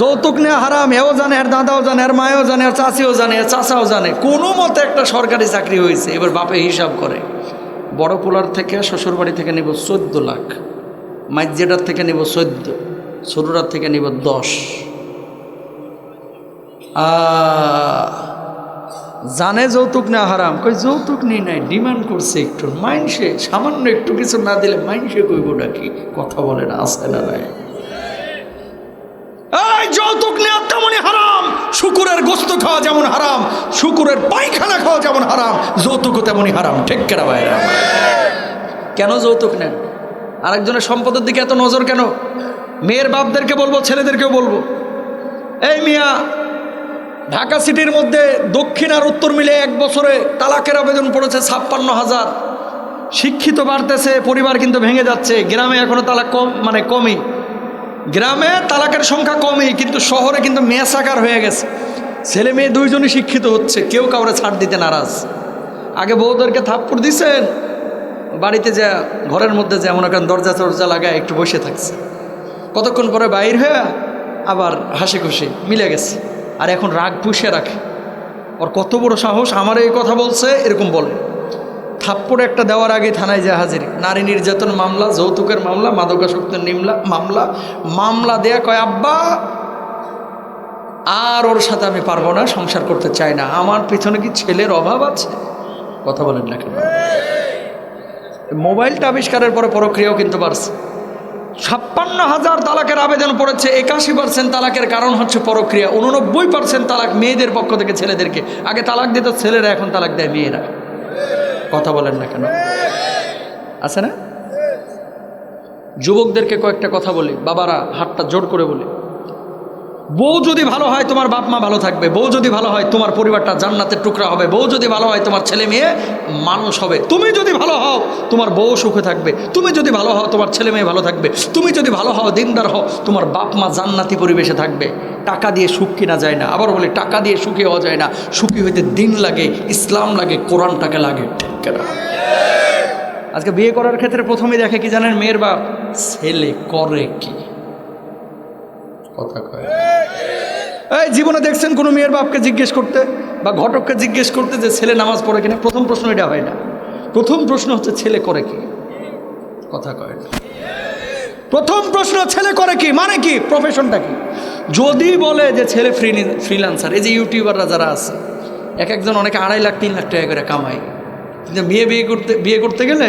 যৌতুক নেওয়া হারাম, এও জানে আর দাদাও জানে আর মায়ও জানে আর চাচিও জানে আর চাচাও জানে। কোনো মতে একটা সরকারি চাকরি হয়েছে, এবার বাপে হিসাব করে। বড় পোলার থেকে শ্বশুরবাড়ি থেকে নেব চোদ্দ লাখ মাইজেটার থেকে নেব চোদ্দ ছোটরার থেকে নেব দশ। জানে যৌতুক না হারাম, কই যৌতুক নেই নাই, ডিমান্ড করছে একটু, মাইনসে, সামান্য একটু কিছু না দিলে মাইনসে কইব নাকি, কথা বলে না আসে না নাই। এই যৌতুক নেওয়া তেমনই হারাম। শুকুরের গোস্ত খাওয়া যেমন হারাম, শুকুরের পায়খানা খাওয়া যেমন হারাম, যৌতুকও তেমনই হারাম। ঠিক কেনা ভাইরা? কেন যৌতুক নেন? আরেকজনের সম্পদের দিকে এত নজর কেন? মেয়ের বাপদেরকে বলব, ছেলেদেরকেও বলব। এই মিয়া, ঢাকা সিটির মধ্যে দক্ষিণ আর উত্তর মিলে এক বছরে তালাকের আবেদন পড়েছে ছাপ্পান্ন হাজার। শিক্ষিত বাড়তেছে, পরিবার কিন্তু ভেঙে যাচ্ছে, গ্রামে এখনও তালাক কম মানে কমই। গ্রামে তালাকের সংখ্যা কমই, কিন্তু শহরে কিন্তু মেসাকার হয়ে গেছে। ছেলে মেয়ে দুইজনই শিক্ষিত হচ্ছে, কেউ কাউরে ছাড় দিতে নারাজ। আগে বউদেরকে থাপ্পড় দিছেন, বাড়িতে যা, ঘরের মধ্যে যেমন এখন দরজা টরজা লাগায় একটু বসে থাকছে। কতক্ষণ পরে বাইর হয়ে আবার হাসি খুশি মিলে গেছে। আর এখন রাগ পুষে রাখে। ওর কত বড় সাহস, আমার এই কথা বলছে, এরকম বলে। থাপ্পড় একটা দেওয়ার আগে থানায় যায় হাজির। নারী নির্যাতন মামলা, যৌতুকের মামলা মাদকাসক্ত নিমলা, মামলা মামলা দেয়া কয়, আব্বা, আর ওর সাথে আমি পারব না, সংসার করতে চাই না। আমার পিছনে কি ছেলের অভাব আছে? কথা বলেন না কেন? মোবাইলটা আবিষ্কারের পরে প্রক্রিয়াও কিন্তু বাড়ছে। ছাপ্পান্ন হাজার তালাকের আবেদন পড়েছে, একাশি পার্সেন্ট তালাকের কারণ হচ্ছে পরক্রিয়া। উননব্বই পার্সেন্ট তালাক মেয়েদের পক্ষ থেকে ছেলেদেরকে। আগে তালাক দিত ছেলেরা, এখন তালাক দেয় মেয়েরা। কথা বলেন না কেন? আছে না? যুবকদেরকে কয়েকটা কথা বলি, বাবারা হাতটা জোর করে বলি। বউ যদি ভালো হয়, তোমার বাপ মা ভালো থাকবে। বউ যদি ভালো হয়, তোমার পরিবারটা জান্নাতের টুকরা হবে। বউ যদি ভালো হয়, তোমার ছেলে মেয়ে মানুষ হবে। তুমি যদি ভালো হও, তোমার বউ সুখে থাকবে। তুমি যদি ভালো হও, তোমার ছেলে মেয়ে ভালো থাকবে। তুমি যদি ভালো হও, দিনদার হও, তোমার বাপ মা জান্নাতি পরিবেশে থাকবে। টাকা দিয়ে সুখ কিনা যায় না। আবার বলি, টাকা দিয়ে সুখী হওয়া যায় না। সুখী হইতে দিন লাগে, ইসলাম লাগে, কোরআনটাকে লাগে। ঠিক আজকে বিয়ে করার ক্ষেত্রে প্রথমেই দেখে কি জানেন, মেয়ের বাপ ছেলে করে কি? কথা কয়। এই জীবনে দেখছেন কোনো মেয়ের বাপকে জিজ্ঞেস করতে বা ঘটককে জিজ্ঞেস করতে যে ছেলে নামাজ পড়ে কিনা? প্রথম প্রশ্ন এটা হয় না। প্রথম প্রশ্ন হচ্ছে ছেলে করে কি? কথা কয় না। প্রথম প্রশ্ন ছেলে করে কি? মানে কি? প্রফেশনটা কি? যদি বলে যে ছেলে ফ্রি ফ্রিল্যান্সার এই যে ইউটিউবাররা যারা আছে এক একজন অনেকে আড়াই লাখ তিন লাখ টাকা করে কামায়। কিন্তু মেয়ে বিয়ে করতে বিয়ে করতে গেলে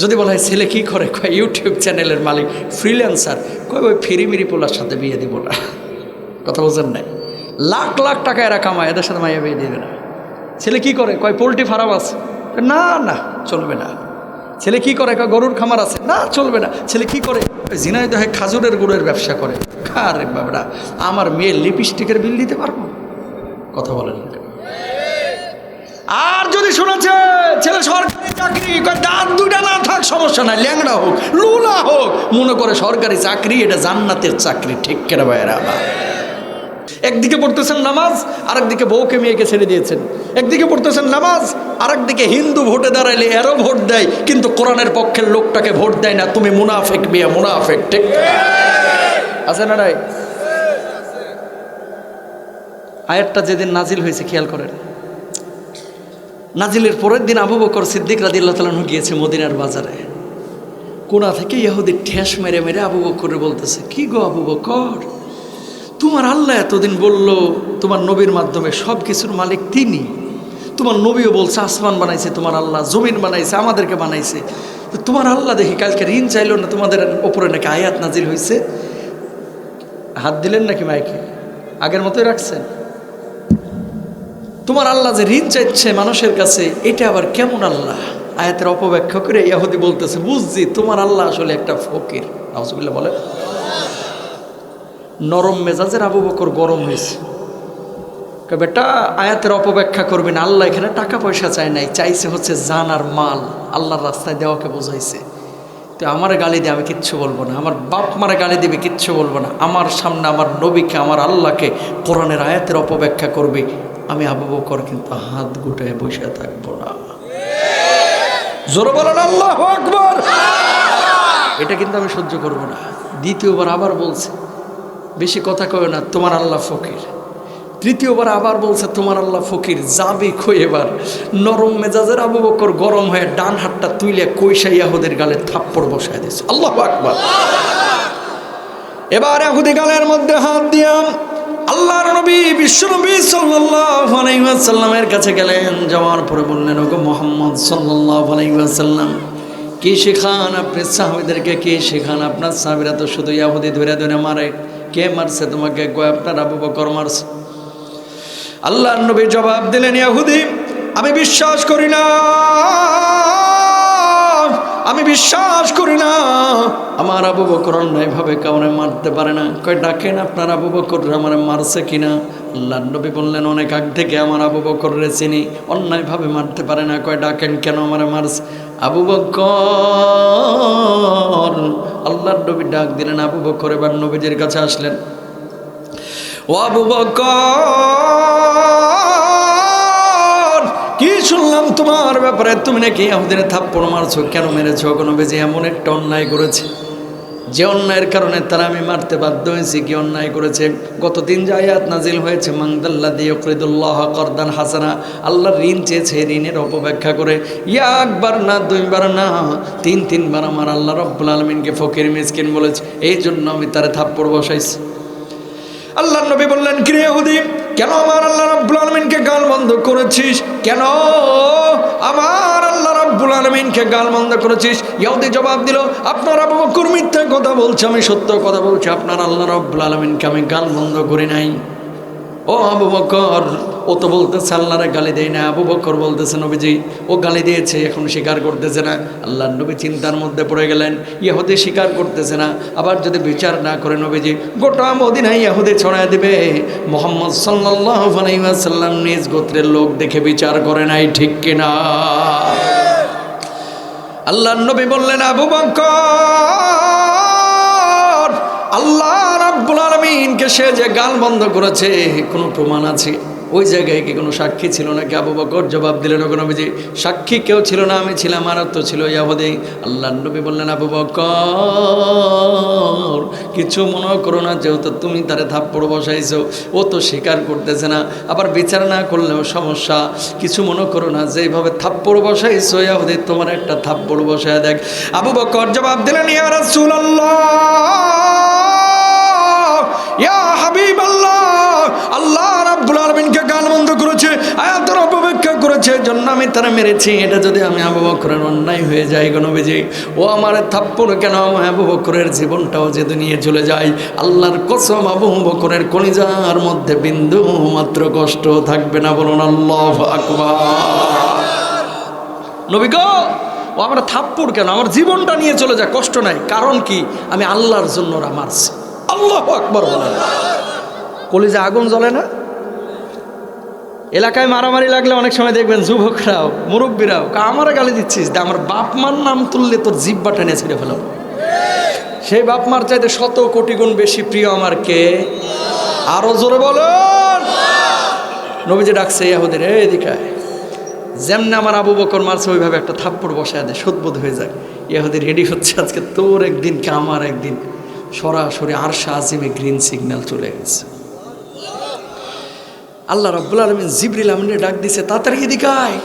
যদি বলা হয় ছেলে কী করে, কয় ইউটিউব চ্যানেলের মালিক ফ্রিল্যান্সার কয়, ওই ফিরি মিরি পোলার সাথে বিয়ে দিব না। কথা বলছেন নাই? লাখ লাখ টাকা এরা কামায়, এদের সাথে মাইয়া বিয়ে দেবে না। ছেলে কি করে, কয়, পোলট্রি ফার্ম আছে। না না, চলবে না। ছেলে কি করে, কয়, গরুর খামার আছে। না, চলবে না। ছেলে কি করে জিনাইদ হয় খাজুরের গুড়ের ব্যবসা করে। আরে বাবরা, আমার মেয়ে লিপস্টিকের বিল দিতে পারব? কথা বলেন? আর যদি শুনেছে, ছেলে সরকারি চাকরি দাঁত দুইটা না থাক, সমস্যা নাই, ল্যাংড়া হোক, লুলা হোক, মনে করে সরকারি চাকরি, এটা জান্নাতের চাকরি, ঠিক কেনা ভাইয়েরা? একদিকে পড়তেছেন নামাজ, আরেকদিকে বউকে মেয়েকে ছেড়ে দিয়েছেন। একদিকে পড়তেছেন নামাজ, আরেকদিকে হিন্দু ভোটে দাঁড়াইলে এরও ভোট দেয়, কিন্তু কোরআনের পক্ষের লোকটাকে ভোট দেয় না, তুমি মুনাফেক বিয়া মুনাফেক, ঠিক আছে না রাই আয়াতটা যেদিন নাজিল হয়েছে, খেয়াল করেন। নাজিলের পরের দিন আবু বকর সিদ্দিক তালানু গিয়েছে মদিনার বাজারে। কোনা থেকে ইহুদি ঠেস মেরে মেরে আবু বকরে বলতেছে, কি গো আবু বকর? তোমার আল্লাহ এতদিন বলল, তোমার নবীর মাধ্যমে সব কিছুর মালিক তিনি। তোমার নবীও বলছে, আসমান বানাইছে, তোমার আল্লাহ জমিন বানাইছে, আমাদেরকে বানাইছে। তো তোমার আল্লাহ দেখি কালকে ঋণ চাইলো না, তোমাদের ওপরে নাকি আয়াত নাজির হয়েছে হাত দিলেন নাকি মাইকে? আগের মতোই রাখছেন? তোমার আল্লাহ যে ঋণ চাইছে মানুষের কাছে, এটা আবার কেমন আল্লাহ? আয়াতের অপব্যাখ্যা করে ইয়াহুদি বলতেছে, বুঝছি, তোমার আল্লাহ আসলে একটা ফকির। নাউজুবিল্লাহ বলে নরম মেজাজের আবু বকর গরম হয়েছে। বেটা, আয়াতের অপব্যাখ্যা করবেন, আল্লাহ এখানে টাকা পয়সা চায় নাই, চাইছে হচ্ছে জান আর মাল। আল্লাহর রাস্তায় দেওয়াকে বোঝাইছে। তো আমার গালি দিয়ে আমি কিচ্ছু বলব না। আমার বাপ মারা গালি দিবে, কিচ্ছু বলব না। আমার সামনে আমার নবীকে, আমার আল্লাহকে কোরআনের আয়াতের অপব্যাখ্যা করবে। আমি আবু বকর কিন্তু হাত গুটায় বসে থাকব না। বলেন, আল্লাহ আকবর! এটা কিন্তু আমি সহ্য করব না। দ্বিতীয়বার আবার বলছে, বেশি কথা কয় না, তোমার আল্লাহ ফকির। তৃতীয়বার আবার বলছে, তোমার আল্লাহ ফকির, যাবে খই এবার? নরম মেজাজের আবু বকর গরম হয়ে ডান হাতটা তুইলে কৈশা ইয়াহুদের গালে থাপ্পড় বসায় দিয়েছে। আল্লাহ আকবার। এবার এহুদি গালের মধ্যে হাত দিয়াম আল্লাহর নবী বিশ্বনবী সাল্লাল্লাহু আলাইহি ওয়াসাল্লামের কাছে গেলেন। যাওয়ার পরে বললেন, ওগো মোহাম্মদ সাল্লাল্লাহু আলাইহি ওয়াসাল্লাম, কি শেখান আপনি সাহাবীদেরকে? কি শেখান আপনার সাহাবীরা তো শুধু ইয়াহুদি ধরে ধরে মারে। কে মারছে তোমাকে? কয়, আপনার আবু বকর মারছে। আল্লাহর নবী জবাব দিলেন, ইয়াহুদি, আমি বিশ্বাস করি না। আমি বিশ্বাস করি না। আমার আবু বকর অন্যায়ভাবে কাউরে মারতে পারে না। কয়, ডাকেন আপনার আবু বকর আমার মারছে কিনা? আল্লাহ নবী বললেন, অনেক আগ থেকে আমার আবু বকর রে চিনি অন্যায়ভাবে মারতে পারে না। কয়, ডাকেন কেন আমার মারছে? আবু বকর, আল্লাহর নবী ডাক দিলেন, আবু বকর এবার নবীজির কাছে আসলেন। ও আবু বকর! তোমার ব্যাপারে তুমি নাকি আমাদের থাপ্পড় মারছো? কেন মেরেছো? কোনো বেজে এমন একটা অন্যায় করেছে। যে অন্যায়ের কারণে তারা আমি মারতে বাধ্য হয়েছি, কি অন্যায় করেছে? গত দিন যে আয়াত নাজিল হয়েছে মাংদাল্লা দিয়ে করিদুল্লাহ করদান হাসানা আল্লাহ ঋণ চেয়েছে ঋণের অপব্যাখ্যা করে। ইয়া একবার না, দুইবার না, তিন, তিনবার আমার আল্লাহ রব্বুল আলমিনকে ফকির, মিসকিন বলেছে। এই জন্য আমি তারা থাপ্পড় বসাইছি। আল্লাহ নবী বললেন, কিরে কেন আমার আল্লাহ রাব্বুল আলমিনকে গাল বন্ধ করেছিস? কেন? আমার আল্লাহ রাব্বুল আলমিনকে গাল বন্ধ করেছিস? ইয়াহুদি জবাব দিল, আপনার আবু বকর মিথ্যা কথা বলছে, আমি সত্য কথা বলছি, আপনার আল্লাহ রাব্বুল আলমিনকে আমি গাল বন্ধ করি নাই। ও আবু বকর, ও তো বলতেছে, আল্লাহরে গালি দেয় না। আবু বকর বলতেছে, নবীজি, ও গালি দিয়েছে, এখন স্বীকার করতেছে না। আল্লাহ নবী চিন্তার মধ্যে পড়ে গেলেন, ইহুদি স্বীকার করতেছে না। আবার যদি বিচার না করে, নবীজি, গোটা মদিনায় ইহুদি ছড়ায় দিবে। মোহাম্মদ সাল্লাহ আলাইসাল্লাম নিজ গোত্রের লোক দেখে বিচার করে নাই, ঠিক কিনা? আল্লাহ নবী বললেন, আবু বকর আলমিনকে সে যে গাল বন্ধ করেছে, কোনো প্রমাণ আছে? ওই জায়গায় কি কোনো সাক্ষী ছিল নাকি? আবু বকর জবাব দিলেন ওখানে নবীজি, সাক্ষী কেউ ছিল না, আমি ছিলাম আর তো ছিল ইয়াহুদি। আল্লাহ নবী বললেন, আবু বকর, কিছু মনে করো না, যেহেতু তুমি তারে থাপ্পড় বসাইছো, ও তো স্বীকার করতেছে না। আবার বিচার না করলেও সমস্যা। কিছু মনে করো না, যেভাবে থাপ্পড় বসাইছো ইয়াহুদি, তোমার একটা থাপ্পড় বসায় দেখ। আবু বকর জবাব দিলেন, ইয়া রাসূলুল্লাহ! করেছে জন্য আমি তারা মেরেছি। এটা যদি আমি আবু বকরের অন্যায় হয়ে যাই গণবিজি ও আমার থাপ্পড় কেন আমার আবু বকরের জীবনটাও যে দুনিয়ে চলে যায়? আল্লাহর কসম আবু বকরের কলিজার মধ্যে বিন্দু মাত্র কষ্ট থাকবে না, বলুন আল্লাহ আকবার। নবী গো, ও আমার থাপ্পড় কেন? আমার জীবনটা নিয়ে চলে যায়, কষ্ট নাই। কারণ কি? আমি আল্লাহর জন্য ওরা মারছি। আল্লাহ আকবর বলেন। কলিজে আগুন জ্বলে না? এলাকায় মারামারি লাগলে অনেক সময় দেখবেন যুবকরাও, মুরব্বীরাও, কা আমারে গালি দিচ্ছিস? আমার বাপ মার নাম তুললে তোর জিব্বা টেনে ছিঁড়ে ফেলো। সেই বাপ মার চাইতে শত কোটি গুণ বেশি প্রিয় আমার কে? আরও জোরে বলুন। নবীজি ডাকছে, ইয়াহুদের এদিকায়। যেমনি আমার আবু বকর মারছে, ওইভাবে একটা থাপ্পড় বসায় দেয় সদবোধ হয়ে যায় ইয়াহুদি রেডি হচ্ছে আজকে তোর একদিন, কে আমার একদিন? সরাসরি আরশা আজিমে গ্রিন সিগন্যাল চলে গেছে। আল্লাহ রব্বুল আলমিন জিবরিল আমিনে ডাক দিছে, তাড়াতাড়ি এদিকায়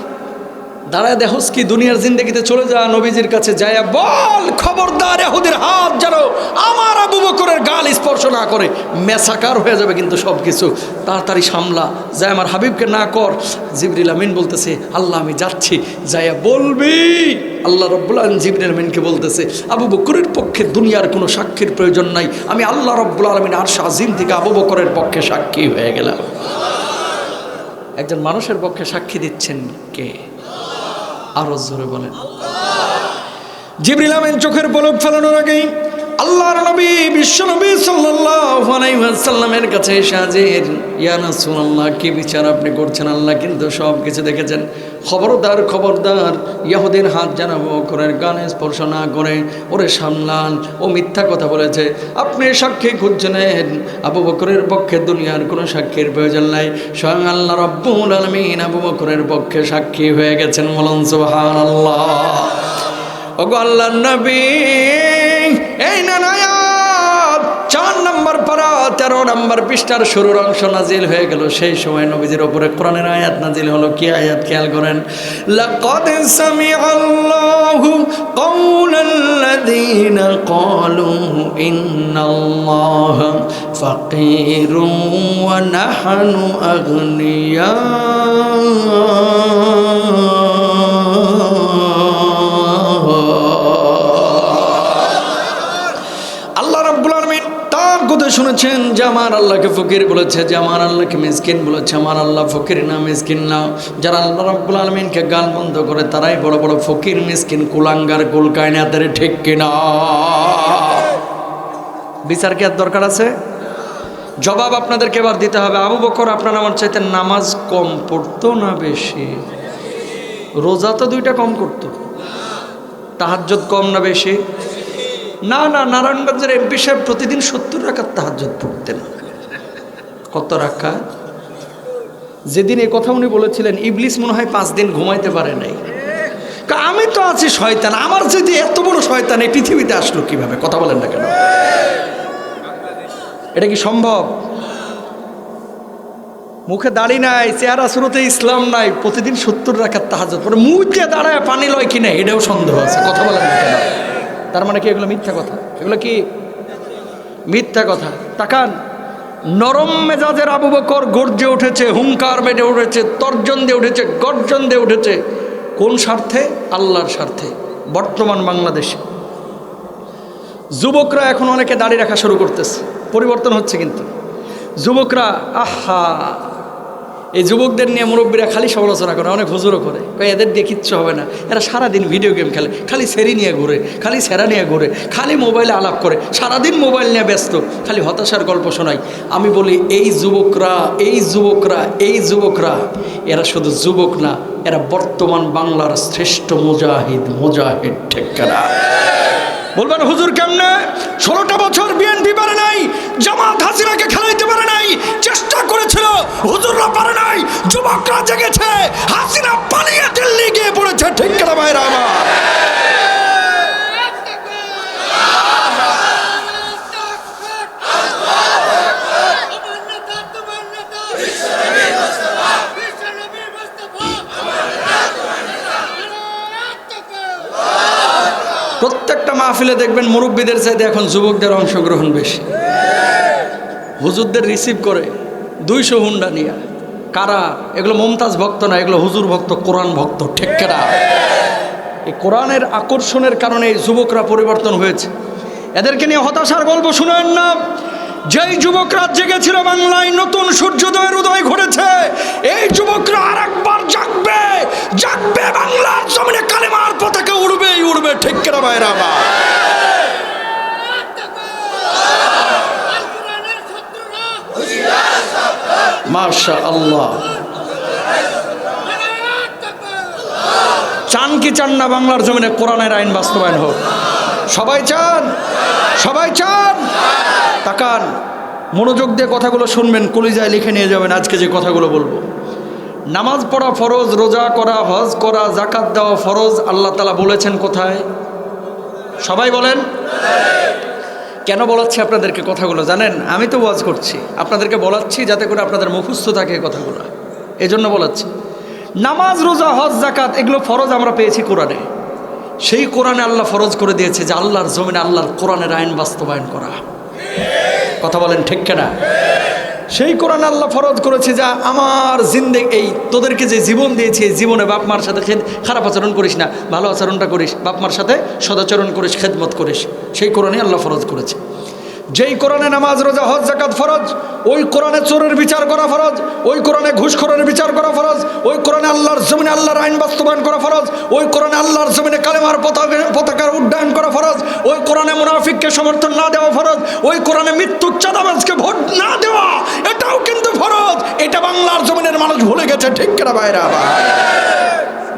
দাঁড়ায় দেহস কি দুনিয়ার জিন্দগিতে চলে যা, নবীজির কাছে যায় বল, খবরদার এহুদের হাত যেন আমার আবু বকরের গাল স্পর্শ না করে। মেসাকার হয়ে যাবে কিন্তু সব কিছু তাড়াতাড়ি সামলা যায় আমার হাবিবকে না কর। জিবরিল আমিন বলতেছে, আল্লাহ, আমি যাচ্ছি। যাইয়া বলবি, আল্লাহ রব্বুল আলম জিবরিল আমিনকে বলতেছে, আবু বকরের পক্ষে দুনিয়ার কোনো সাক্ষীর প্রয়োজন নাই। আমি আল্লাহ রব্বুল আলমিন আর আজিম থেকে আবু বকরের পক্ষে সাক্ষী হয়ে গেলাম। একজন মানুষের পক্ষে সাক্ষী দিচ্ছেন কে? আরও জোরে বলেন। জিবরিল আমিন চোখের পলক ফেলানোর আগেই আল্লাহর নবী, বিশ্ব নবী সাল্লাল্লাহু আলাইহি কাছে এসে হাজির। ইয়া রাসূলুল্লাহ, কি বিচার আপনি করছেন? আল্লাহ কিন্তু সব কিছু দেখেছেন। খবরদার খবরদার, ইয়াহুদের হাত জানাব করের গানে স্পর্শ না করে, ওরে সামলান ও মিথ্যা কথা বলেছে। আপনি সাক্ষী খুঁজছেন? আবু বকরের পক্ষে দুনিয়ার কোনো সাক্ষীর প্রয়োজন নাই। স্বয়ং আল্লাহ রব্বুল আলমিন আবু বকরের পক্ষে সাক্ষী হয়ে গেছেন বলুন সুবহানাল্লাহ। ওগো আল্লাহ নবী তেরো নম্বর পৃষ্ঠার শুরুর অংশ নাজিল হয়ে গেল। সেই সময় নবীজির ওপরে কোরআনের আয়াত নাজিল হলো। কি আয়াত? খেয়াল করেন। লাকাদ সামিআল্লাহু কাওলাল্লাযীনা ক্বালু ইন্নাল্লাহা ফাকীরুন ওয়া নাহনু আগনিয়া। আমার আল্লাহকে ফকির বলেছে যে আমার আল্লাহকে মিসকিন বলেছে আমার আল্লাহ ফকির না, মিসকিন না। যারা আল্লাহ রাব্বুল আলমিনকে গান বন্ধ করে, তারাই বড় বড় ফকির, মিসকিন, কুলাঙ্গার কুল কায়নাতের ঠিক কিনা। বিচার কি আর দরকার আছে? জবাব আপনাদেরকে এবার দিতে হবে। আবু বকর, আপনার আমার চাইতে নামাজ কম পড়তো না বেশি? রোজা তো দুইটা কম করতো। তাহাজ্জুদ কম না বেশি? না না, নারায়ণগঞ্জের এমপি সাহেব প্রতিদিন সত্তর রাখার তাহাজ্জুদ পড়তেন। কত রাখা যেদিন এই কথা উনি বলেছিলেন, ইবলিস মনে হয় পাঁচ দিন ঘুমাইতে পারে নাই। আমি তো আছি শয়তান, আমার যদি এত বড় শয়তান এই পৃথিবীতে আসলো কীভাবে? কথা বলেন না কেন? এটা কি সম্ভব? মুখে দাড়ি নাই, চেহারা শুরুতে ইসলাম নাই, প্রতিদিন সত্তর রাখার তাহাজত পরে মুখে দাঁড়ায় পানি লয় কিনা, এটাও সন্দেহ আছে। কথা বলেন না কেন? তার মানে কি এগুলো মিথ্যা কথা? এগুলো কি মিথ্যা কথা? তাকান, নরম মেজাজের আবু বকর গর্জে উঠেছে, হুঙ্কার বেড়ে উঠেছে, তর্জন দিয়ে উঠেছে, গর্জন দিয়ে উঠেছে। কোন স্বার্থে? আল্লাহর স্বার্থে। বর্তমান বাংলাদেশে। যুবকরা এখন অনেকে দাড়ি রাখা শুরু করতেছে। পরিবর্তন হচ্ছে কিন্তু। যুবকরা, আহা এই যুবকদের নিয়ে মুরব্বীরা খালি সমালোচনা করে, অনেক হুজুরও করে। এদের দিয়ে কিচ্ছু হবে না। এরা সারাদিন ভিডিও গেম খেলে, খালি সেরি নিয়ে ঘুরে, খালি সেরা নিয়ে ঘুরে, খালি মোবাইলে আলাপ করে, সারাদিন মোবাইল নিয়ে ব্যস্ত, খালি হতাশার গল্প শোনাই আমি বলি, এই যুবকরা এই যুবকরা এই যুবকরা, এরা শুধু যুবক না, এরা বর্তমান বাংলার শ্রেষ্ঠ মুজাহিদ মুজাহিদ ঠেকেরা। বলবেন হুজুর কেমনে? ষোলোটা বছর বিএনপি পারে নাই, জামাত হাসিনাকে খেলাইতে পারে চেষ্টা করেছিল। হুজুররা পারে নাই। যুবকরা জেগেছে। হাসিনা পালিয়ে দিল্লি গিয়ে পড়েছে। ঠিক কেনা ভাইরা আমার? প্রত্যেকটা মাহফিলে দেখবেন মুরব্বীদের চাইতে এখন যুবকদের অংশগ্রহণ বেশি। হুজুরদের রিসিভ করে দুইশো হুন্ডা নিয়ে। কারা? এগুলো মমতাজ ভক্ত না, এগুলো হুজুর ভক্ত, কোরআন ভক্ত ঠেক্কেরা এই কোরআনের আকর্ষণের কারণে এই যুবকরা পরিবর্তন হয়েছে। এদেরকে নিয়ে হতাশার গল্প শুনেন না। যেই যুবকরা জেগেছিল বাংলায়, নতুন সূর্যোদয়ের উদয় ঘটেছে। এই যুবকরা আর একবার জাগবে জাগবে বাংলার জমিনে, কালেমার পতাকা উড়বেই উড়বে, ঠিক কেনা ভাইরা আমার মাশা আল্লাহ চান কি চান না বাংলার জমিনে? কোরআনের আইন বাস্তবায়ন হোক। সবাই চান? সবাই চান? তাকান, মনোযোগ দিয়ে কথাগুলো শুনবেন, কলিজায় লিখে নিয়ে যাবেন, আজকে যে কথাগুলো বলব। নামাজ পড়া ফরজ, রোজা করা, হজ করা জাকাত দেওয়া ফরজ, আল্লাহ তালা বলেছেন কোথায়? সবাই বলেন? কেন বলাচ্ছি আপনাদেরকে কথাগুলো? জানেন, আমি তো ওয়াজ করছি। আপনাদেরকে বলাচ্ছি যাতে করে আপনাদের মুখস্থ থাকে কথাগুলো। এই জন্য বলাচ্ছি। নামাজ, রোজা, হজ জাকাত এগুলো ফরজ আমরা পেয়েছি কোরআনে। সেই কোরআনে আল্লাহ ফরজ করে দিয়েছে যে আল্লাহর জমিনে আল্লাহর কোরআনের আইন বাস্তবায়ন করা। কথা বলেন ঠিক কেনা? সেই কোরআন আল্লাহ ফরজ করেছে যা আমার জিন্দে, এই তোদেরকে যে জীবন দিয়েছে জীবনে বাপ মার সাথে খারাপ আচরণ করিস না, ভালো আচরণটা করিস, বাপ মার সাথে সদাচরণ করিস, খেদমত করিস। সেই কোরআনই আল্লাহ ফরজ করেছে। যেই কোরআনে নামাজ, রোজা, হজ জাকাত ফরজ, ওই কোরআনে চোরের বিচার করা ফরজ, ওই কোরআনে ঘুষখোরের বিচার করা ফরজ, ওই কোরআনে আল্লাহর জমিনে আল্লাহর আইন বাস্তবায়ন করা ফরজ, ওই কোরআনে আল্লাহর জমিনে কালেমার পতাকা, পতাকার উড্ডয়ন করা ফরজ, ওই কোরআনে মুনাফিককে সমর্থন না দেওয়া ফরজ, ওই কোরআনে মৃত্যু চাঁদাবাজকে ভোট না দেওয়া, এটাও কিন্তু ফরজ। এটা বাংলার জমিনের মানুষ ভুলে গেছে, ঠিক কেনা বাইরে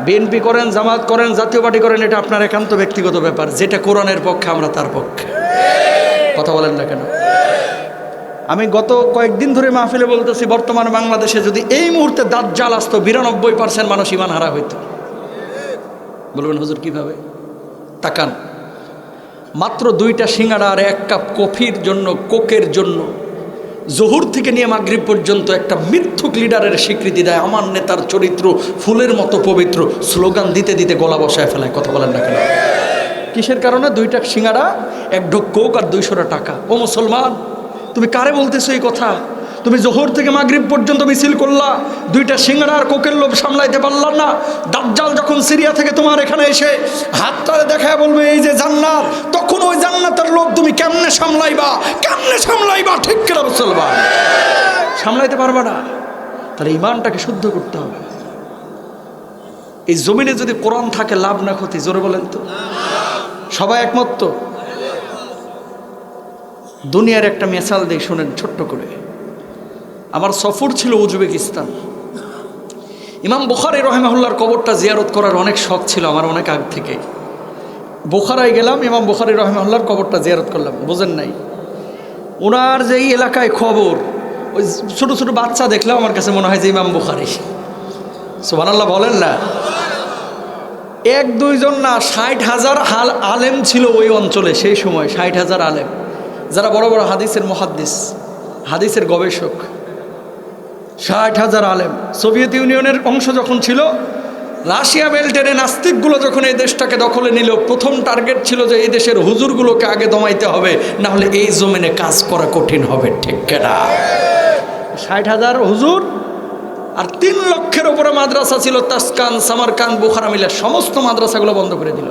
বিএনপি করেন, জামাত করেন জাতীয় পার্টি করেন, এটা আপনার একান্ত ব্যক্তিগত ব্যাপার, যেটা কোরআনের পক্ষে, আমরা তার পক্ষে। কথা বলেন না কেন? আমি গত কয়েকদিন ধরে মাহফিলে বলতেছি, বর্তমান বাংলাদেশে যদি এই মুহূর্তে দাঁত জাল আসতো, বিরানব্বই পার্সেন্ট মানুষ ইমান হারা হইতো। বলবেন, হুজুর, কীভাবে? তাকান। মাত্র দুইটা সিঙ্গাড়া আর এক কাপ কফির জন্য, কোকের জন্য, জহুর থেকে নিয়ে মাগরিব পর্যন্ত একটা মিথ্যুক লিডারের স্বীকৃতি দেয়। আমার নেতার চরিত্র ফুলের মতো পবিত্র। স্লোগান দিতে দিতে গলা বসায় ফেলায়। কথা বলেন না কেন? কিসের কারণে? দুইটা সিঙ্গারা, এক ঢোক কোক আর দুইশোটা টাকা। ও মুসলমান, তুমি কারে বলতেছো এই কথা? তুমি জোহর থেকে মাগরিব পর্যন্ত মিছিল করলা, দুইটা সিঙ্গারা আর কোকের লোভ সামলাইতে পারলাম না। দাজ্জাল যখন সিরিয়া থেকে তোমার এখানে এসে হাতটারে দেখায় বলবে, এই যে জান্নাত, তখন ওই জান্নাতের লোভ তুমি কেমনে সামলাইবা? কেমনে সামলাইবা? ঠিক কেনা মুসলমান? সামলাইতে পারবা না। তাহলে ইমানটাকে শুদ্ধ করতে হবে। এই জমিনে যদি কোরআন থাকে, লাভ না ক্ষতি, জোরে বলেন তো। সবাই একমত তো? দুনিয়ার একটা মেসাল দিয়ে শোনেন, ছোট্ট করে। আমার সফর ছিল উজবেকিস্তান। ইমাম বুখারি রহেমাহুল্লার কবরটা জিয়ারত করার অনেক শখ ছিল আমার অনেক আগ থেকে। বোখারায় গেলাম, ইমাম বুখারি রহমাহুল্লার কবরটা জিয়ারত করলাম, বোঝেন নাই। ওনার যেই এলাকায় খবর, ওই ছোটো ছোটো বাচ্চা দেখলেও আমার কাছে মনে হয় যে ইমাম বুখারি। সুবহানাল্লাহ, বলেন না। এক দুইজন না, ষাট হাজার হাল আলেম ছিল ওই অঞ্চলে সেই সময়, ষাট হাজার আলেম। যারা বড় বড় হাদিসের মহাদ্দিস, হাদিসের গবেষক, ষাট হাজার আলেম। সোভিয়েত ইউনিয়নের অংশ যখন ছিল, রাশিয়া বেল্টের নাস্তিকগুলো যখন এই দেশটাকে দখলে নিল, প্রথম টার্গেট ছিল যে এই দেশের হুজুরগুলোকে আগে দমাইতে হবে না হলে এই জমিনে কাজ করা কঠিন হবে, ঠিক কেনা? ষাট হাজার হুজুর আর তিন লক্ষের উপরে মাদ্রাসা ছিল তাসকান সামারকান বুখারা মিলে সমস্ত মাদ্রাসাগুলো বন্ধ করে দিল।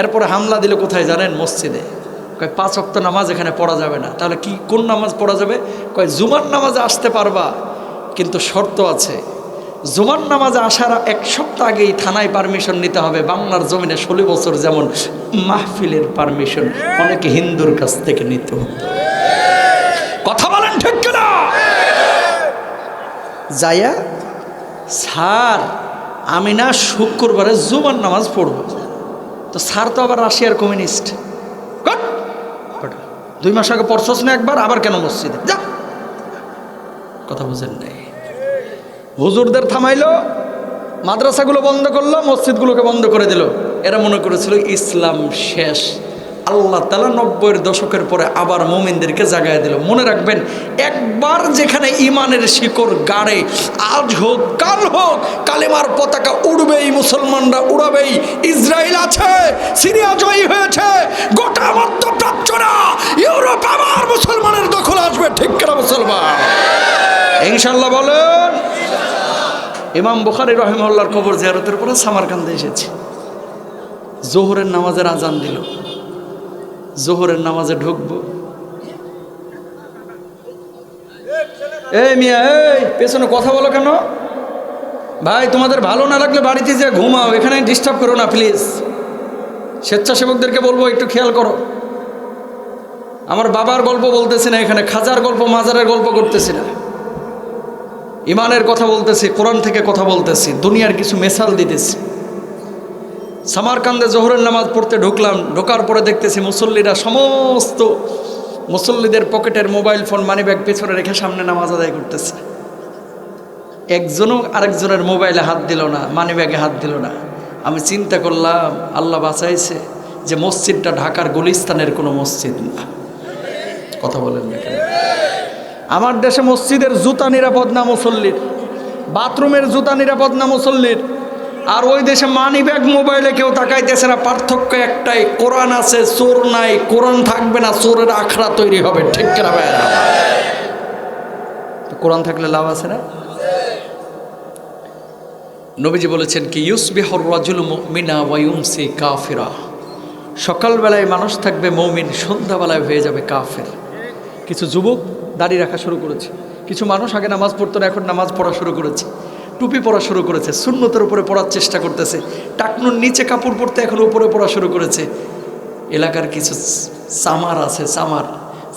এরপরে হামলা দিল কোথায় জানেন? মসজিদে। কয়, পাঁচ অক্ত নামাজ এখানে পড়া যাবে না। তাহলে কি, কোন নামাজ পড়া যাবে? কয়, জুমার নামাজে আসতে পারবা, কিন্তু শর্ত আছে। জুমার নামাজে আসার এক সপ্তাহ আগেই থানায় পারমিশন নিতে হবে। বাংলার জমিনে ষোলো বছর যেমন মাহফিলের পারমিশন অনেকে হিন্দুর কাছ থেকে নিতে। হতো কথা বলেন ঠিক কিনা? যাইয়া স্যার, আমি না শুক্রবারে জুমার নামাজ পড়ব। তো স্যার তো আবার রাশিয়ার কমিউনিস্ট। দুই মাস আগে পড়ছস না একবার, আবার কেন মসজিদে? যা! কথা বুঝেন নাই। হুজুরদের থামাইলো, মাদ্রাসাগুলো বন্ধ করল, মসজিদগুলোকে বন্ধ করে দিল। এরা মনে করেছিল ইসলাম শেষ। আল্লাহ তালা নব্বইয়ের দশকের পরে আবার মোমিনদেরকে জাগায় দিল। মনে রাখবেন, একবার যেখানে ইমানের শিকড় গাড়ে, আজ হোক, কাল হোক, কালেমার পতাকা উড়বেই, মুসলমানরা উড়াবেই, ইসরায়েল আছে, সিরিয়া জয়ী হয়েছে, গোটা মধ্যপ্রাচ্যরা ইউরোপ আবার মুসলমানের দখল আসবে, ঠিক কেনা মুসলমান? ইনশাল্লাহ বলেন, ইমাম বুখারি রহিমউল্লাহর কবর জিয়ারতের পরে সামারকান্দে এসেছে। জোহরের নামাজের আজান দিল। জোহরের নামাজে ঢুকবো। এই মিয়া, এই, পেছনে কথা বলো কেন? ভাই, তোমাদের ভালো না লাগলে বাড়িতে যে ঘুমাও, এখানে ডিস্টার্ব করো না প্লিজ স্বেচ্ছাসেবকদেরকে বলব, একটু খেয়াল করো। আমার বাবার গল্প বলতেছি না এখানে, খাজার গল্প, মাজারের গল্প করতেছি না। ইমানের কথা বলতেছি, কোরআন থেকে কথা বলতেছি, দুনিয়ার কিছু মেসাল দিতেছি। সামারকান্দে জোহরের নামাজ পড়তে ঢুকলাম, ঢোকার পরে দেখতেছি মুসল্লিরা সমস্ত মুসল্লিদের পকেটের মোবাইল ফোন মানি ব্যাগ পেছনে রেখে সামনে নামাজ আদায় করতেছে। একজনও আরেকজনের মোবাইলে হাত দিল না মানি ব্যাগে হাত দিল না। আমি চিন্তা করলাম, আল্লাহ বাঁচাইছে যে মসজিদটা ঢাকার গুলিস্তানের কোনো মসজিদ না। কথা বলেন না কেন? আমার দেশে মসজিদের জুতা নিরাপদ না মুসল্লির, বাথরুমের জুতা নিরাপদ না মুসল্লির আর ওই দেশে মানি ব্যাগ মোবাইলে কেউ তাকাইতেছে না। পার্থক্য একটাই, কোরআন আছে, চোর নাই, কোরআন থাকবে না, চোরের আখড়া তৈরি হবে। ঠিক ভাইয়েরা? তো কোরআন থাকলে লাভ আছে না? নবীজি বলেছেন কি, ইউসবিহর রাজুল মিনা ওয়ায়ুমসি কাফিরা। সকালবেলায় মানুষ থাকবে মৌমিন, সন্ধ্যাবেলায় হয়ে যাবে কাফের। কিছু যুবক দাড়ি রাখা শুরু করেছে। কিছু মানুষ আগে নামাজ পড়তো না, এখন নামাজ পড়া শুরু করেছে। টুপি পরা শুরু করেছে শূন্যতের উপরে পড়ার চেষ্টা করতেছে। টাকনুর নিচে কাপড় পরতে এখন উপরে পড়া শুরু করেছে। এলাকার কিছু সামার আছে, সামার।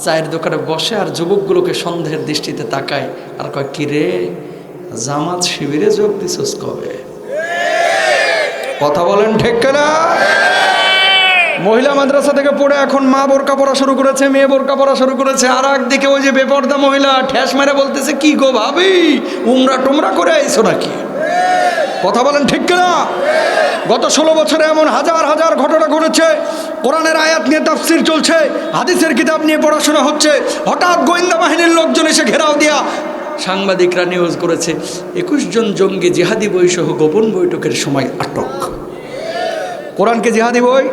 চায়ের দোকানে বসে আর যুবকগুলোকে সন্দেহের দৃষ্টিতে তাকায়। আর কয়, কি রে, জামাত শিবিরে যোগ দিছস কবে? কথা বলেন ঠিক না মহিলা মাদ্রাসা থেকে পড়ে এখন মা বোরকা পড়া শুরু করেছে, মেয়ে বোরকা পড়া শুরু করেছে, আর একদিকে ওই যে বেপর্দা মহিলা ঠ্যাস মেরে বলতেছে, কি গো ভাবি, উমরা টুমরা করে আইসো নাকি? কথা বলেন ঠিক না গত ষোলো বছরে এমন হাজার হাজার ঘটনা ঘটেছে, কোরআনের আয়াত নিয়ে তাফসির চলছে, হাদিসের কিতাব নিয়ে পড়াশোনা হচ্ছে, হঠাৎ গোয়েন্দা বাহিনীর লোকজন এসে ঘেরাও দিয়া সাংবাদিকরা নিউজ করেছে, একুশ জন জঙ্গি জিহাদি বই সহ গোপন বৈঠকের সময় আটক। কোরআনকে জিহাদি বই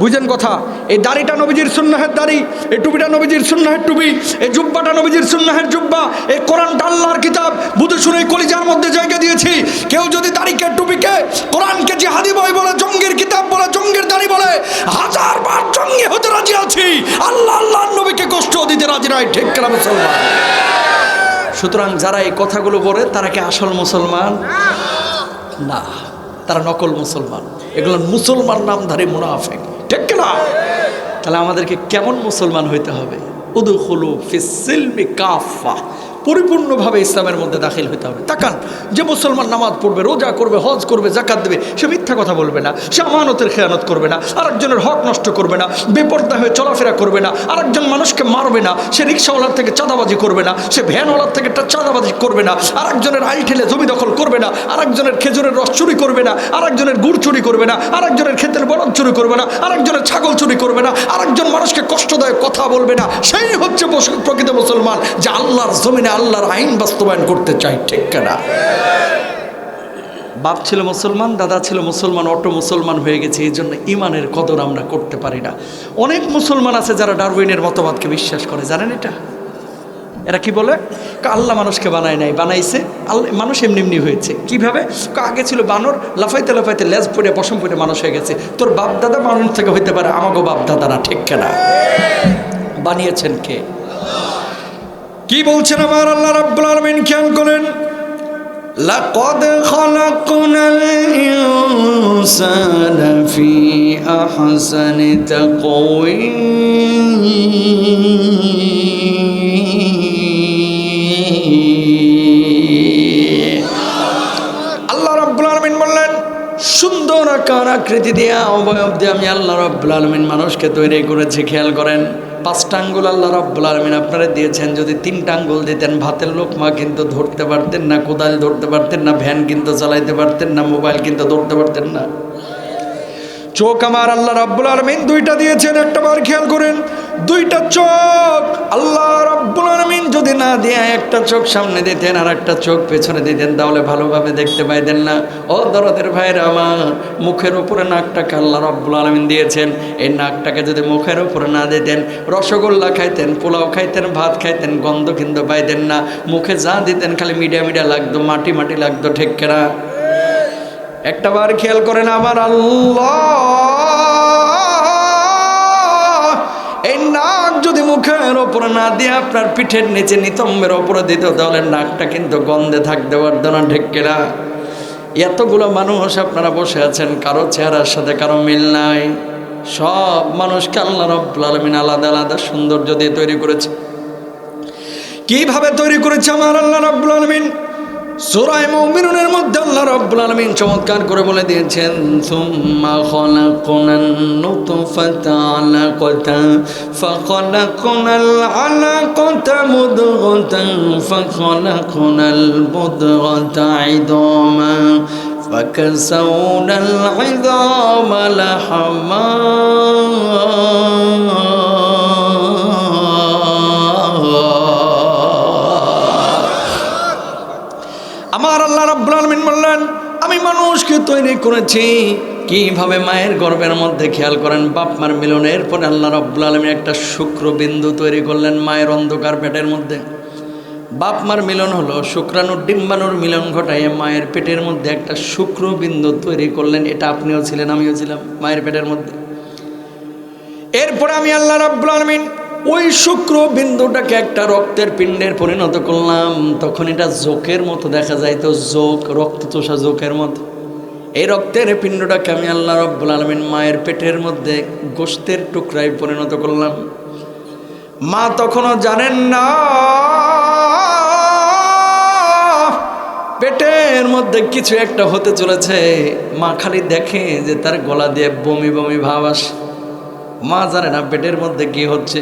বুঝেন কথা? এই দাড়িটা নবীজির সুন্নাহের দাড়ি, এই টুপিটা নবীজির সুন্নাহের টুপি, এই জুব্বাটা নবীজির সুন্নাহের জুব্বা, এই কোরআনটা আল্লাহর কিতাব বুঝে শুনে কলিজার মধ্যে জায়গা দিয়েছি। কেউ যদি দাড়িকে, টুপিকে কোরআনকে জিহাদি বই বলে, জঙ্গির কিতাব বলে, জঙ্গির দাড়ি বলে, হাজার বার জঙ্গি হতে রাজি আছি। আল্লাহ আল্লাহ নবীকে কষ্ট দিতে রাজি নয়, ঠিক কেনা মুসলমান? সুতরাং যারা এই কথাগুলো বলে, তারা কি আসল মুসলমান? না, তারা নকল মুসলমান। এগুলো মুসলমান নামধারী মুনাফেক। ঠিক না তাহলে আমাদেরকে কেমন মুসলমান হইতে হবে? উদু হলু ফিসিলমি কাফা পরিপূর্ণভাবে ইসলামের মধ্যে দাখিল হইতে হবে তাকান যে মুসলমান নামাজ পড়বে রোজা করবে হজ করবে জাকাত দেবে সে মিথ্যা কথা বলবে না সে আমানতের খেয়ানত করবে না আরেকজনের হক নষ্ট করবে না বেপর্দা হয়ে চলাফেরা করবে না আরেকজন মানুষকে মারবে না সে রিক্সাওয়ালার থেকে চাঁদাবাজি করবে না সে ভ্যানওয়ালার থেকে চাঁদাবাজি করবে না আরেকজনের আই ঠেলে জমি দখল করবে না আরেকজনের খেজুরের রস চুরি করবে না আরেকজনের গুড় চুরি করবে না আরেকজনের ক্ষেতের বরফ চুরি করবে না আরেকজনের ছাগল চুরি করবে না আরেকজন মানুষকে কষ্টদায়ক কথা বলবে না সেই হচ্ছে প্রকৃত মুসলমান যে আল্লাহর জমিনে আল্লাহর আইন বাস্তবায়ন করতে চাই, ঠিক কেনা? বাপ ছিল মুসলমান, দাদা ছিল মুসলমান, অটো মুসলমান হয়ে গেছে, এই জন্য ইমানের কদর আমরা করতে পারি না। অনেক মুসলমান আছে যারা ডারউইনের মতবাদকে বিশ্বাস করে, জানেন এটা? এরা কি বলে? আল্লাহ মানুষকে বানায় নাই, বানাইছে আল্লাহ মানুষ এমনি এমনি হয়েছে। কীভাবে? আগে ছিল বানর, লাফাইতে লাফাইতে লেজ পড়ে, পশম পড়ে মানুষ হয়ে গেছে। তোর বাপ দাদা মানুষ থেকে হইতে পারে আমাকেও বাপ দাদা না ঠিক কেনা? বানিয়েছেন কে? কি বলছেন আমার আল্লাহ রাব্বুল আলামিন খেয়াল করেন لقد خلقنا الإنسان في أحسن تقويم সুন্দর আকার আকৃতি দিয়া, অবয়ব দিয়ে আমি আল্লাহ রব্বুল আলমিন মানুষকে তৈরি করেছি, খেয়াল করেন, পাঁচটা আঙ্গুল আল্লাহ রব্বুল আলমিন আপনারা দিয়েছেন, যদি তিনটা আঙ্গুল দিতেন, ভাতের লোক মা কিন্তু ধরতে পারতেন না, কোদাল ধরতে পারতেন না, ভ্যান কিন্তু চালাইতে পারতেন না, মোবাইল কিন্তু ধরতে পারতেন না। চোখ আমার আল্লাহ রাব্বুল আলমিন দুইটা দিয়েছেন, একটা বার খেয়াল করেন, দুইটা চোখ। আল্লাহ রাব্বুল আলমিন যদি না দিয়ে একটা চোখ সামনে দিতেন আর একটা চোখ পেছনে দিতেন, তাহলে ভালোভাবে দেখতে পাইতেন না। ও দরদের ভাইরা আমার, মুখের উপরে নাকটাকে আল্লাহ রাব্বুল আলমিন দিয়েছেন। এই নাকটাকে যদি মুখের উপরে না দিতেন, রসগোল্লা খাইতেন, পোলাও খাইতেন, ভাত খাইতেন, গন্ধ কিন্তু পাইতেন না। মুখে যা দিতেন, খালি মিডিয়া মিডিয়া লাগতো, মাটি মাটি লাগতো, ঠিক একটা বার খেয়াল করেন আমার আল্লাহ। এই নাক যদি মুখের ওপরে না দিয়ে আপনার পিঠের নিচে নিতম্বের ওপরে দিত, তাহলে নাকটা কিন্তু গন্ধে থাকতে পারতো না ঢেকেরা এতগুলো মানুষ আপনারা বসে আছেন, কারও চেহারার সাথে কারও মিল নাই। সব মানুষকে আল্লাহ রব্বুল আলমিন আলাদা আলাদা সৌন্দর্য দিয়ে তৈরি করেছে। কীভাবে তৈরি করেছে আমার আল্লাহ রব্বুল আলমিন? সূরায়ে মুমিনুনের মধ্যে আল্লাহ রাব্বুল আলামিন চমৎকার করে বলে দিয়েছেন সুম্মা খলাকনান নুতফাতা আলাকাতা ফাখলাকনাল আলাকাতা মুদগাতান ফাখলাকনাল মুদগাতা ইদামা فكسونا العظام لحما আমার আল্লাহ রাব্বুল আলামিন বললেন, আমি মানুষকে তৈরি করেছি। কীভাবে মায়ের গর্ভের মধ্যে খেয়াল করেন, বাপ মার মিলনের পরে আল্লাহ রাব্বুল আলামিন একটা শুক্র বিন্দু তৈরি করলেন মায়ের অন্ধকার পেটের মধ্যে। বাপ মার মিলন হলো শুক্রাণুর ডিম্বাণুর মিলন ঘটায় মায়ের পেটের মধ্যে একটা শুক্র বিন্দু তৈরি করলেন। এটা আপনিও ছিলেন, আমিও ছিলাম মায়ের পেটের মধ্যে। এরপরে আমি আল্লাহ রাব্বুল আলামিন ওই শুক্র বিন্দুটাকে একটা রক্তের পিণ্ডের পরিণত করলাম, তখন এটা জোকের মতো দেখা যায় তো, জোক রক্ত চোষা জোকের মতো। এই রক্তের পিণ্ডটাকে আমি আল্লাহ রব্বুল আলমিন মায়ের পেটের মধ্যে গোস্তের টুকরায় পরিণত করলাম। মা তখনও জানেন না, পেটের মধ্যে কিছু একটা হতে চলেছে। মা খালি দেখে যে তার গলা দিয়ে বমি বমি ভাব আসে। মা জানে না পেটের মধ্যে কি হচ্ছে।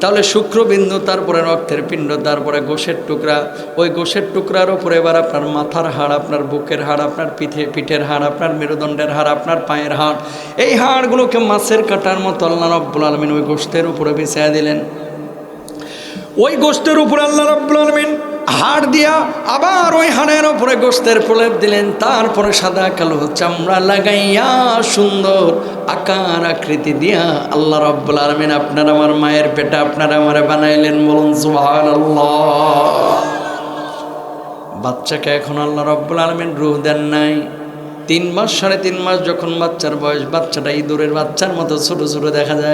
তাহলে শুক্রবিন্দু, তারপরে রক্তের পিণ্ড, তারপরে গোষের টুকরা। ওই গোষের টুকরার উপরে এবার আপনার মাথার হাড়, আপনার বুকের হাড়, আপনার পিঠে, পিঠের হাড়, আপনার মেরুদণ্ডের হাড়, আপনার পায়ের হাড়, এই হাড়গুলোকে মাছের কাটার মতো আল্লাহ রব্বুল আলমিন ওই গোষ্ঠের উপরে বিছিয়ে দিলেন। ওই গোষ্ঠের উপরে আল্লাহ রব্বুল আলমিন হাড় দিয়া আবার ওই হাড়ের ওপরে গোস্তের প্রলেপ দিলেন, তারপরে সাদা কালো চামড়া লাগাইয়া সুন্দর আকার আকৃতি দিয়া আল্লাহ রব্বুল আলমিন আপনার আমার মায়ের পেটে আপনারা আমারে বানাইলেন বলুন, সুবহানাল্লাহ। বাচ্চাকে এখন আল্লাহ রব্বুল আলমিন রুহ দেন নাই। তিন মাস, সাড়ে তিন মাস যখন বাচ্চার বয়স, বাচ্চাটা ইঁদুরের বাচ্চার মতো ছোট ছোট দেখা যায়।